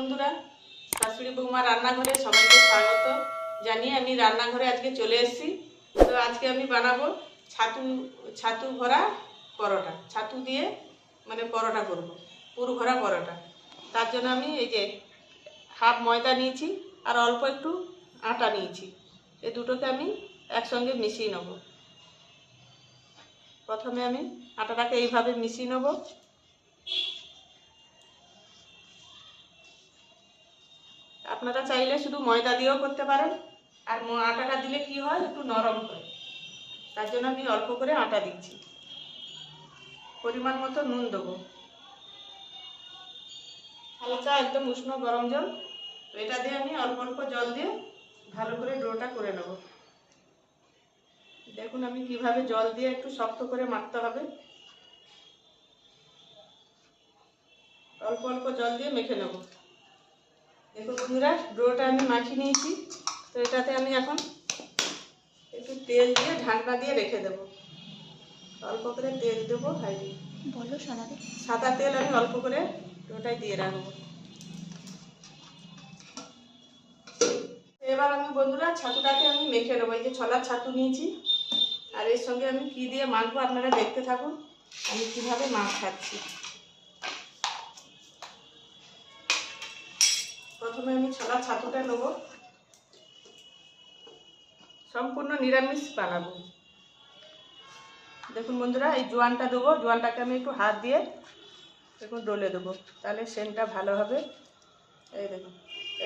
বন্ধুরা, শাশুড়ি বৌমা রান্নাঘরে সবাইকে স্বাগত। জানিয়ে আমি রান্নাঘরে আজকে চলে এসেছি। তো আজকে আমি বানাবো ছাতু ছাতু ভরা পরোটা। ছাতু দিয়ে মানে পরোটা করব, পুর ভরা পরোটা। তার জন্য আমি এই যে হাফ ময়দা নিয়েছি আর অল্প একটু আটা নিয়েছি। এই দুটোকে আমি একসঙ্গে মিশিয়ে নেব। প্রথমে আমি আটাটাকে এইভাবে মিশিয়ে নেব। আপনারা চাইলে শুধু ময়দা দিয়েও করতে পারেন, আর আটাটা দিলে কি হয়, একটু নরম হয়। তার জন্য আমি অল্প করে আটা দিচ্ছি। পরিমাণ মতো নুন দেবো। হালকা একদম উষ্ণ গরম জল। এটা দিয়ে আমি অল্প অল্প জল দিয়ে ভালো করে ডোটা করে নেব। দেখুন আমি কীভাবে জল দিয়ে একটু শক্ত করে মাখতে হবে। অল্প অল্প জল দিয়ে মেখে নেব। দেখো বন্ধুরা ডোটা আমি মাখিয়ে নিয়েছি। তো এটাতে আমি এখন একটু তেল দিয়ে ঢাকনা দিয়ে রেখে দেবো। অল্প করে তেল দেবো হাই বলো শোনাবে সাদা তেল আমি অল্প করে ডোটায় দিয়ে রাখব। এবার আমি বন্ধুরা ছাতুটাকে আমি মেখে নেব। এই যে ছলার ছাতু নিয়েছি। আর এর সঙ্গে আমি কি দিয়ে মাখবো আপনারা দেখতে থাকুন। আমি কীভাবে মাখ খাচ্ছি প্রথমে আমি ছলা ছাতুটা নেব। সম্পূর্ণ নিরামিষ বানাবো। দেখুন বন্ধুরা, এই জোয়ানটা দেবো। জোয়ানটাকে আমি একটু হাত দিয়ে দেখুন ডলে দেবো। তাহলে সেন্টটা ভালো হবে। এই দেখুন,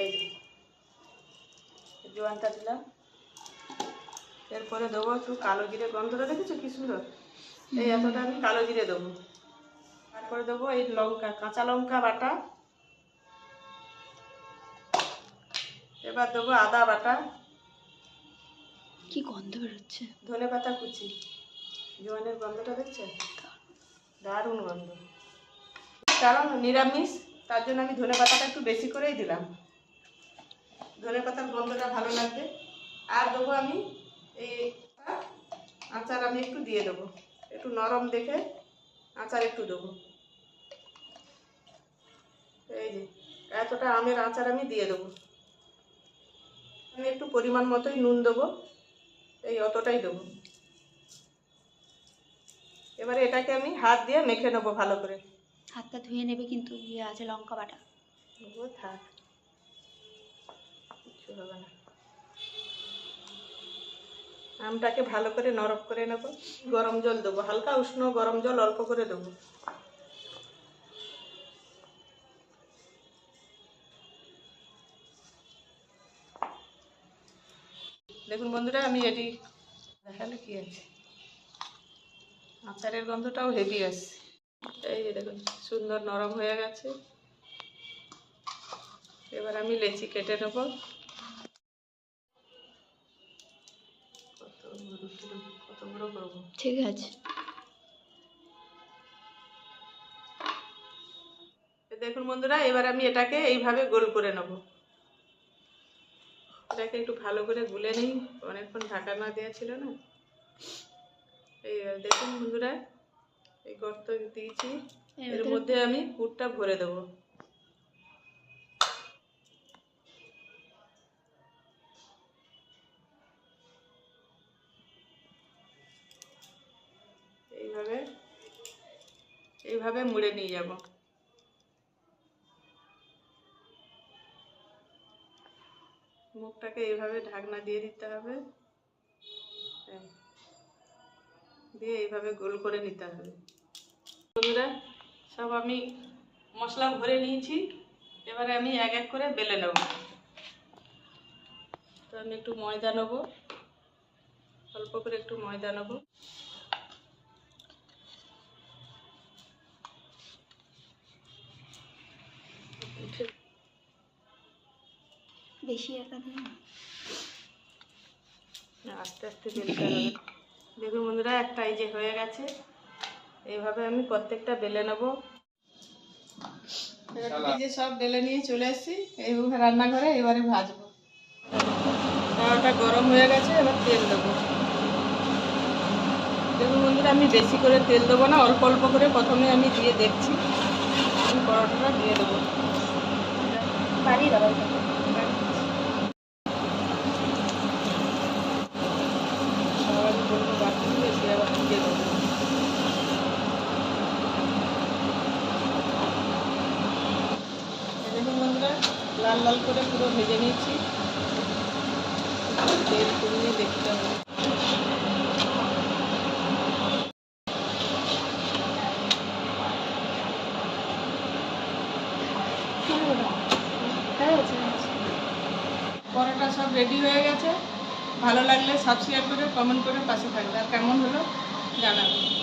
এই জোয়ানটা দিলাম। এরপরে দেবো একটু কালো জিরে গন্ধটা দেখেছ কি সুন্দর? এই এতটা আমি কালো জিরে দেবো। তারপরে দেবো এই লঙ্কা, কাঁচা লঙ্কা বাটা। এবার দেবো আদা বাটা। কি গন্ধ বেরোচ্ছে? ধনে পাতা কুচি। জোয়ানের গন্ধটা দেখছেন দারুণ গন্ধ। কারণ নিরামিষ তার জন্য আমি ধনে পাতাটা একটু বেশি করেই দিলাম। ধনে পাতার গন্ধটা ভালো লাগবে। আর দেবো আমি এই আচার আমি একটু দিয়ে দেবো। একটু নরম দেখে আচার একটু দেবো। এই যে এতটা আমের আচার আমি দিয়ে দেবো। আমি একটু পরিমাণ মতোই নুন দেবো। এই অতটাই দেবো। এবারে এটাকে আমি হাত দিয়ে মেখে নেব ভালো করে। হাতটা ধুয়ে নেবে কিন্তু ইয়ে আছে লঙ্কা বাটা। ও থাক। কিচ্ছু হবে না। আমটাকে ভালো করে নরম করে নেব। গরম জল দেবো হালকা উষ্ণ গরম জল অল্প করে দেবো। দেখুন বন্ধুরা আমি এটি দেখালে কি আছে? আচারের গন্ধটাও হেভি আছে। এই যে দেখুন সুন্দর নরম হয়ে গেছে। এবার আমি লেচি কেটে নেব। কত বড় করব ঠিক আছে। দেখুন বন্ধুরা এবার আমি এটাকে এইভাবে গোল করে নেব। এটাকে একটু ভালো করে গুলে নিই। অনেকক্ষণ ঢাকা না দেওয়া ছিল না। এই দেখুন বন্ধুরা এই গর্ত দিয়েছি। এর মধ্যে আমি পুরটা ভরে দেবো। এইভাবে এইভাবে মুড়ে নিয়ে যাব। মুখটাকে এইভাবে ঢাকনা দিয়ে দিতে হবে। দিয়ে এইভাবে গোল করে নিতে হবে। বন্ধুরা, সব আমি মশলা ভরে নিয়েছি। এবারে আমি এক এক করে বেলে নেব। তো আমি একটু ময়দা নেব। অল্প করে একটু ময়দা নেব। বেশি একা দিও না না, আস্তে আস্তে বেলতে হবে দেখুন বন্ধুরা একটা এই যে হয়ে গেছে। এইভাবে আমি প্রত্যেকটা বেলে নেব। যে সব বেলে নিয়ে চলে এসেছি এইভাবে রান্নাঘরে এবারে ভাজবো। তাওয়াটা গরম হয়ে গেছে এবার তেল দেবো। দেখুন বন্ধুরা আমি বেশি করে তেল দেবো না অল্প অল্প করে প্রথমে আমি দিয়ে দেখছি। আমি পরোটাটা দিয়ে দেবো। লাল লাল করে পুরো ভেজে নিয়েছি। তেল কমিয়ে দেখতে হবে। পরোটা সব রেডি হয়ে গেছে। ভালো লাগলে সাবস্ক্রাইব করে কমেন্ট করে পাশে থাকবে। আর কেমন হলো জানাবে।